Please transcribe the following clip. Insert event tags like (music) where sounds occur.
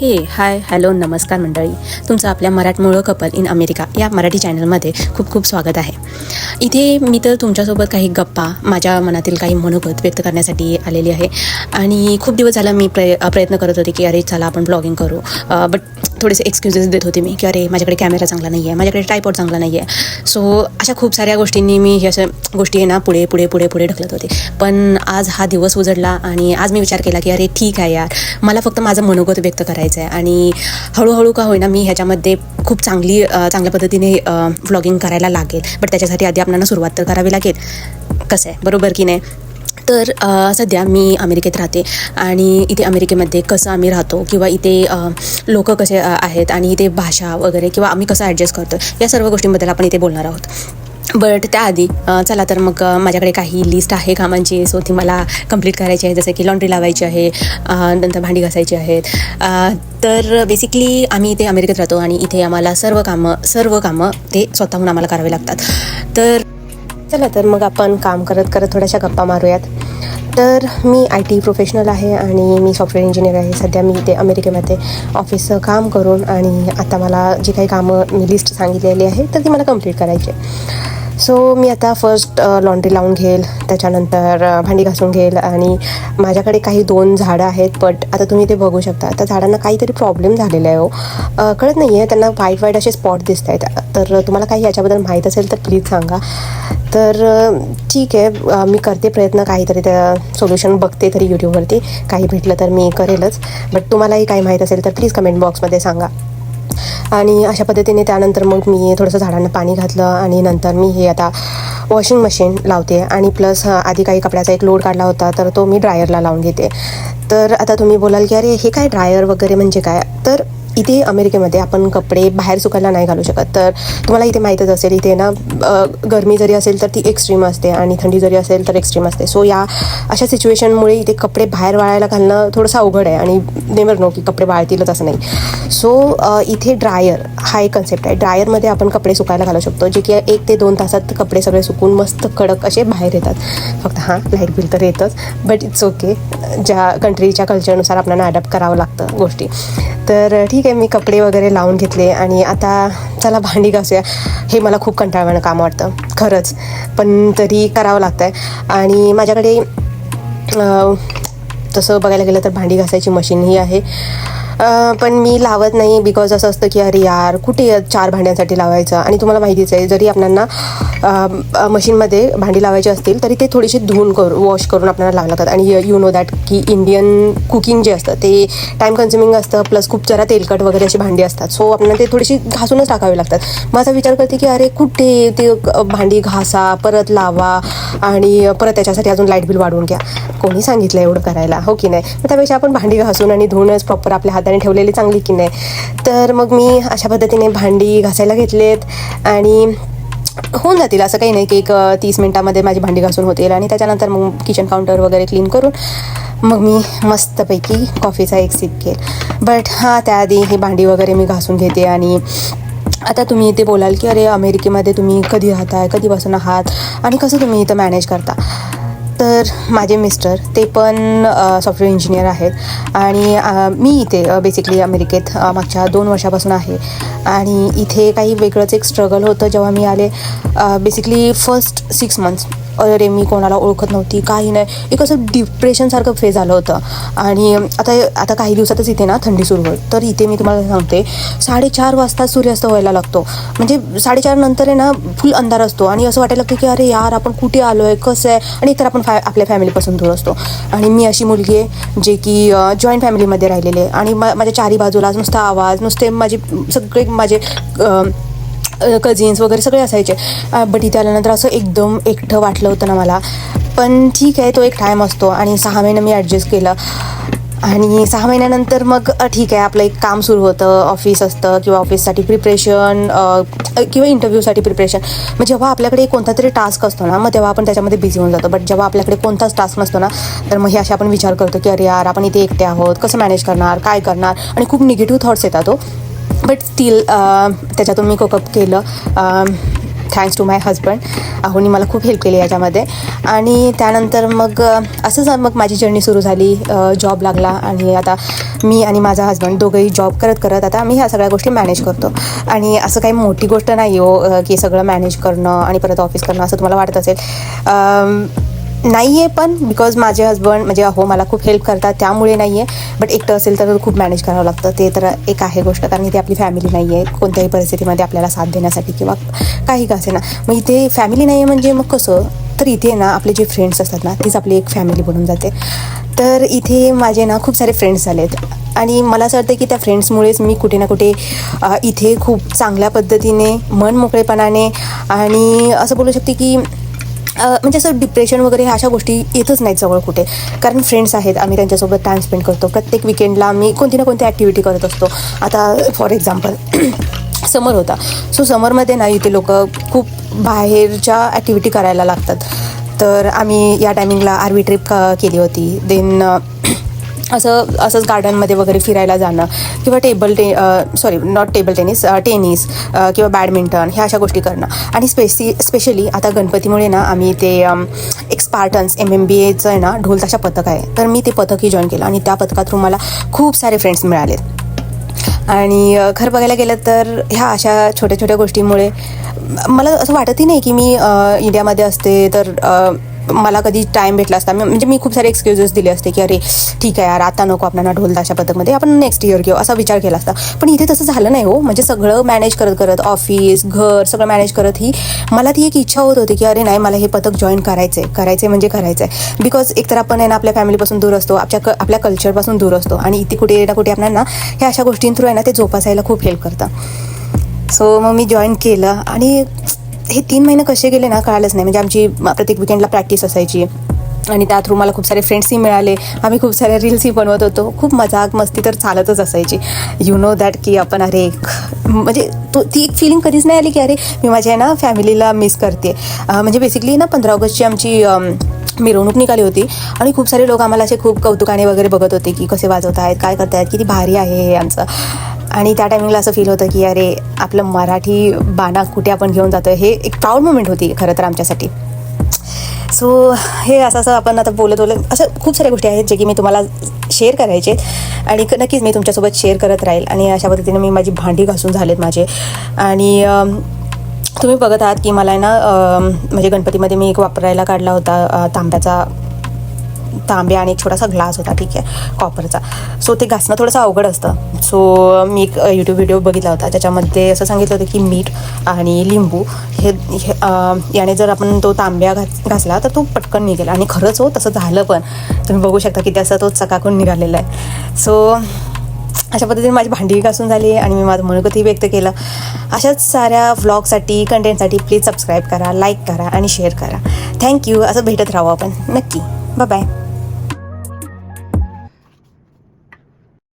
हे hi hello नमस्कार मंडळी. तुमचं आपल्या मराठमोळं कपल इन अमेरिका या मराठी चॅनलमध्ये खूप खूप स्वागत आहे. इथे मी तर तुमच्यासोबत काही गप्पा माझ्या मनातील काही मनोगत व्यक्त करण्यासाठी आलेली आहे. आणि खूप दिवस झाला मी प्रय प्रयत्न करत होते की अरे चला आपण ब्लॉगिंग करू. बट थोडेसे एक्सक्युजेस देत होते मी की अरे माझ्याकडे कॅमेरा चांगला नाही आहे माझ्याकडे ट्रायपॉड चांगला नाही आहे सो अशा खूप साऱ्या गोष्टींनी मी हे अशा गोष्टी आहे ना पुढे पुढे पुढे पुढे ढकलत होते. पण आज हा दिवस उजडला आणि आज मी विचार केला की अरे ठीक आहे यार. मला फक्त माझं मनोगत व्यक्त करायचं आहे आणि हळूहळू का होईना मी ह्याच्यामध्ये खूप चांगली चांगल्या पद्धतीने व्लॉगिंग करायला लागेल. बट त्याच्यासाठी आधी आपल्याला सुरुवात तर करावी लागेल. कसं आहे? बरोबर की नाही? तर सध्या मी अमेरिकेत राहते. आणि इथे अमेरिकेमध्ये कसं आम्ही राहतो किंवा इथे लोक कसे आहेत आणि इथे भाषा वगैरे किंवा आम्ही कसं ॲडजस्ट करतो या सर्व गोष्टींबद्दल आपण इथे बोलणार आहोत. बट त्याआधी चला तर मग माझ्याकडे काही लिस्ट आहे कामांची. सो ती मला कंप्लीट करायची आहे. जसं की लॉन्ड्री लावायची आहे नंतर भांडी घासायची आहेत. तर बेसिकली आम्ही इथे अमेरिकेत राहतो आणि इथे आम्हाला सर्व कामं सर्व कामं ते स्वतःहून आम्हाला करावे लागतात. तर चला तर मग आपण काम करत करत थोड्याशा गप्पा मारूयात. तर मी आय टी प्रोफेशनल आहे आणि मी सॉफ्टवेअर इंजिनियर आहे. सध्या मी इथे अमेरिकेमध्ये ऑफिसचं काम करून आणि आता मला जी काही कामं मी लिस्ट सांगितलेली आहे तर ती मला कंप्लीट करायची आहे. सो मी आता फर्स्ट लॉन्ड्री लावून घेईल त्याच्यानंतर भांडी घासून घेईल आणि माझ्याकडे काही दोन झाडं आहेत बट आता तुम्ही ते बघू शकता. त्या झाडांना काहीतरी प्रॉब्लेम झालेला आहे हो. कळत नाही आहे त्यांना वाईट वाईट असे स्पॉट दिसत आहेत तर तुम्हाला काही याच्याबद्दल माहीत असेल तर प्लीज सांगा. तर ठीक आहे मी करते प्रयत्न काहीतरी त्या सोल्युशन बघते तरी यूट्यूबवरती काही भेटलं तर मी करेलच. बट तुम्हालाही काही माहीत असेल तर प्लीज कमेंट बॉक्समध्ये सांगा. आणि अशा पद्धतीने त्यानंतर मग मी थोडंसं झाडांना पाणी घातलं आणि नंतर मी हे आता वॉशिंग मशीन लावते. आणि प्लस आधी काही कपड्याचा एक लोड काढला होता तर तो मी ड्रायरला लावून घेते. तर आता तुम्ही बोलाल की अरे हे काय ड्रायर वगैरे म्हणजे काय? तर इथे अमेरिकेमध्ये आपण कपडे बाहेर सुकायला नाही घालू शकत. तर तुम्हाला इथे माहीतच असेल इथे ना गरमी जरी असेल तर ती एक्स्ट्रीम असते आणि थंडी जरी असेल तर एक्स्ट्रीम असते. सो या अशा सिच्युएशनमुळे इथे कपडे बाहेर वाळायला घालणं थोडंसं अवघड आहे आणि नेमर नो की कपडे वाळतीलच असं नाही. सो इथे ड्रायर हा एक कन्सेप्ट आहे. ड्रायरमध्ये आपण कपडे सुकायला घालू शकतो जे की एक ते दोन तासात कपडे सगळे सुकून मस्त कडक असे बाहेर येतात. फक्त हां लाइट बिल तर येतच बट इट्स ओके ज्या कंट्रीच्या कल्चरनुसार आपल्याला अडॅप्ट करावं लागतं गोष्टी. तर ठीक आहे मी कपडे वगैरे लावून घेतले आणि आता चला भांडी घासूया. हे मला खूप कंटाळवाणं काम वाटतं खरंच. पण तरी करावं लागतं आहे आणि माझ्याकडे तसं बघायला गेलं तर भांडी घासायची मशीनही आहे. पण मी लावत नाही बिकॉज असं असतं की अरे यार कुठे चार भांड्यांसाठी लावायचं? आणि तुम्हाला माहितीच आहे जरी आपल्याला मशीनमध्ये भांडी लावायची असतील तरी ते थोडीशी धुवून करू वॉश करून आपल्याला लावावं लागतात. आणि यू नो दॅट की इंडियन कुकिंग जे असतं ते टाईम कन्झ्युमिंग असतं प्लस खूप जरा तेलकट वगैरे अशी भांडी असतात. सो आपल्याला ते थोडीशी घासूनच टाकावी लागतात. मग असा विचार करते की अरे कुठे ते क- भांडी घासा परत लावा आणि परत त्याच्यासाठी अजून लाइट बिल वाढवून घ्या. कोणी सांगितलं एवढं करायला? हो की नाही? मग त्यापेक्षा आपण भांडी घासून आणि धुवूनच प्रॉपर आपल्या हात हाताने ठेवलेली चांगली की नाही. तर मग मी अशा पद्धतीने भांडी घासायला घेतलेत आणि होऊन जातील असं काही नाही की एक तीस मिनटामध्ये माझी भांडी घासून होतील आणि त्याच्यानंतर मग किचन काउंटर वगैरे क्लीन करून मग मी मस्तपैकी कॉफीचा एक सिप घेईल बट हां त्याआधी ही भांडी वगैरे मी घासून घेते आणि आता तुम्ही इथे बोलाल की अरे अमेरिकेमध्ये तुम्ही कधी राहताय? कधीपासून आहात? आणि कसं तुम्ही इथं मॅनेज करता? तर माझे मिस्टर ते पण सॉफ्टवेअर इंजिनियर आहेत. आणि मी इथे बेसिकली अमेरिकेत मागच्या दोन वर्षापासून आहे. आणि इथे काही वेगळंच एक स्ट्रगल होतं जेव्हा मी आले. बेसिकली फर्स्ट सिक्स मंथ्स अरे मी कोणाला ओळखत नव्हती काही नाही. एक असं डिप्रेशनसारखं फेज आलं होतं. आणि आता आता काही दिवसातच इथे ना थंडी सुरू होईल. तर इथे मी तुम्हाला सांगते साडेचार वाजता सूर्यास्त व्हायला लागतो. म्हणजे साडेचार नंतर आहे ना फुल अंधार असतो. आणि असं वाटायला लागतं की अरे यार आपण कुठे आलो आहे कसं आहे? आणि तर आपण फॅ आपल्या फॅमिलीपासून दूर असतो. आणि मी अशी मुलगी आहे जे की जॉईंट फॅमिलीमध्ये राहिलेले आहे. आणि मा माझ्या चारी बाजूला नुसता आवाज नुसते माझे सगळे माझे कझिन्स वगैरे सगळे असायचे. बट इथे आल्यानंतर असं एकदम एकटं वाटलं होतं ना मला. पण ठीक आहे तो एक टाईम असतो आणि सहा महिने मी ॲडजस्ट केलं. आणि सहा महिन्यानंतर मग ठीक आहे आपलं एक काम सुरू होतं. ऑफिस असतं किंवा ऑफिससाठी प्रिपरेशन किंवा इंटरव्ह्यूसाठी प्रिपरेशन मग जेव्हा आपल्याकडे कोणता तरी टास्क असतो ना मग तेव्हा आपण त्याच्यामध्ये बिझी होऊन जातो. बट जेव्हा आपल्याकडे कोणताच टास्क नसतो ना तर मग हे असे आपण विचार करतो की अरे यार आपण इथे एकटे आहोत. कसं मॅनेज करणार? काय करणार? आणि खूप निगेटिव्ह थॉट्स येतात हो. बट स्टील uh, त्याच्यातून मी कोकअप केलं. थँक्स टू माय हजबंड अहोनी मला खूप हेल्प केली याच्यामध्ये. आणि त्यानंतर मग uh, असंच मग माझी जर्नी सुरू झाली. Uh, जॉब लागला आणि आता मी आणि माझा हजबंड दोघंही जॉब करत करत आता आम्ही ह्या सगळ्या गोष्टी मॅनेज करतो. आणि असं काही मोठी गोष्ट नाही हो की सगळं मॅनेज करणं आणि परत ऑफिस करणं असं तुम्हाला वाटत असेल. Um, नाही आहे पण बिकॉज माझे हजबंड म्हणजे हो मला खूप हेल्प करतात त्यामुळे नाही आहे बट एकटं असेल तर खूप मॅनेज करावं लागतं. ते तर एक आहे गोष्ट कारण इथे आपली फॅमिली नाही आहे कोणत्याही परिस्थितीमध्ये आपल्याला साथ देण्यासाठी किंवा काही का असे ना मग इथे फॅमिली नाही आहे म्हणजे मग कसं? तर इथे ना आपले जे फ्रेंड्स असतात ना तीच आपली एक फॅमिली बनून जाते. तर इथे माझे ना खूप सारे फ्रेंड्स झालेत आणि मला असं वाटतं की त्या फ्रेंड्समुळेच मी कुठे ना कुठे इथे खूप चांगल्या पद्धतीने मन मोकळेपणाने आणि असं बोलू शकते की म्हणजे असं डिप्रेशन वगैरे ह्या अशा गोष्टी येतच नाहीत जवळ कुठे. कारण फ्रेंड्स आहेत आम्ही त्यांच्यासोबत टाईम स्पेंड करतो. प्रत्येक विकेंडला आम्ही कोणती ना कोणती ॲक्टिव्हिटी करत असतो. आता फॉर एक्झाम्पल समर होता. सो समरमध्ये ना इथे लोक खूप बाहेरच्या ॲक्टिव्हिटी करायला लागतात. तर आम्ही या टायमिंगला आरवी ट्रिप ट्रिप केली होती. देन (clears throat) असं असंच गार्डनमध्ये वगैरे फिरायला जाणं किंवा टेबल टे sorry not table tennis tennis किंवा बॅडमिंटन ह्या अशा गोष्टी करणं. आणि स्पेसी स्पेशली आता गणपतीमुळे ना आम्ही ते एक स्पार्टन्स एम एम बी एचं आहे ना ढोलताशा पथक आहे. तर मी ते पथकही जॉईन केलं आणि त्या पथका थ्रू मला खूप सारे फ्रेंड्स मिळाले आणि खरं बघायला गेलं तर ह्या अशा छोट्या छोट्या गोष्टींमुळे मला असं वाटतही नाही की मी इंडियामध्ये असते तर मला कधी टाईम भेटला असता. म्हणजे मी खूप सारे एक्सक्युजेस दिले असते की अरे ठीक आहे यार आता नको आपल्याला ढोल ताशा पथकमध्ये आपण नेक्स्ट इयर घेऊ असा विचार केला असता. पण इथे तसं झालं नाही हो. म्हणजे सगळं मॅनेज करत करत ऑफिस घर सगळं मॅनेज करत ही मला ती एक इच्छा होत होती की अरे नाही मला हे पथक जॉईन करायचं आहे करायचं म्हणजे करायचं आहे बिकॉज एकतर आपण आहे ना आपल्या फॅमिलीपासून दूर असतो आपल्या क आपल्या कल्चरपासून दूर असतो. आणि इथे कुठे ना कुठे आपल्याला ह्या अशा गोष्टींथ्रू आहे ना ते जोपासायला खूप हेल्प करतं. सो मग मी जॉईन केलं आणि हे तीन महिने कसे गेले ना कळालंच नाही. म्हणजे आमची प्रत्येक विकेंडला प्रॅक्टिस असायची. आणि त्या थ्रू मला खूप सारे फ्रेंड्सही मिळाले. आम्ही खूप साऱ्या रील्सही बनवत होतो. खूप मजाक मस्ती तर चालतच असायची. यू नो दॅट की आपण अरे म्हणजे तो ती एक फिलिंग कधीच नाही आली की अरे मी माझ्या आहे ना फॅमिलीला मिस करते. म्हणजे बेसिकली ना पंधरा ऑगस्टची आमची मिरवणूक निघाली होती. आणि खूप सारे लोक आम्हाला असे खूप कौतुकाने वगैरे बघत होते की कसे वाजवत आहेत काय करतायत किती भारी आहे हे आमचं. आणि त्या टायमिंगला असं फील होतं की अरे आपलं मराठी बाणा कुठे आपण घेऊन जातो हे एक प्राऊड मुमेंट होती खरं तर आमच्यासाठी. सो हे असं असं आपण आता बोलत बोलत असं खूप साऱ्या गोष्टी आहेत जे की मी तुम्हाला शेअर करायचे आहेत. आणि नक्कीच मी तुमच्यासोबत शेअर करत राहील. आणि अशा पद्धतीने मी माझी भांडी घासून झालेत माझे. आणि तुम्ही बघत आहात की मला आहे ना म्हणजे गणपतीमध्ये मी एक वापरायला काढला होता तांब्याचा तांब्या आणि एक छोटासा ग्लास होता ठीक आहे कॉपरचा सो ते घासणं थोडंसं अवघड असतं. सो मी एक यूट्यूब व्हिडिओ बघितला होता. त्याच्यामध्ये असं सांगितलं होतं की मीठ आणि लिंबू हे हे, याने जर आपण तो तांब्या घास घासला तर तो पटकन निघेल. आणि खरंच हो तसं झालं पण. तुम्ही बघू शकता की त्याचा तो चकाकून निघालेला आहे. सो अशा पद्धतीने माझी भांडी घासून झाली आणि मी माझं मनोगतही व्यक्त केलं. अशाच साऱ्या व्लॉगसाठी कंटेंटसाठी प्लीज सबस्क्राईब करा लाईक करा आणि शेअर करा. थँक्यू असं भेटत राहू आपण. नक्की. बाय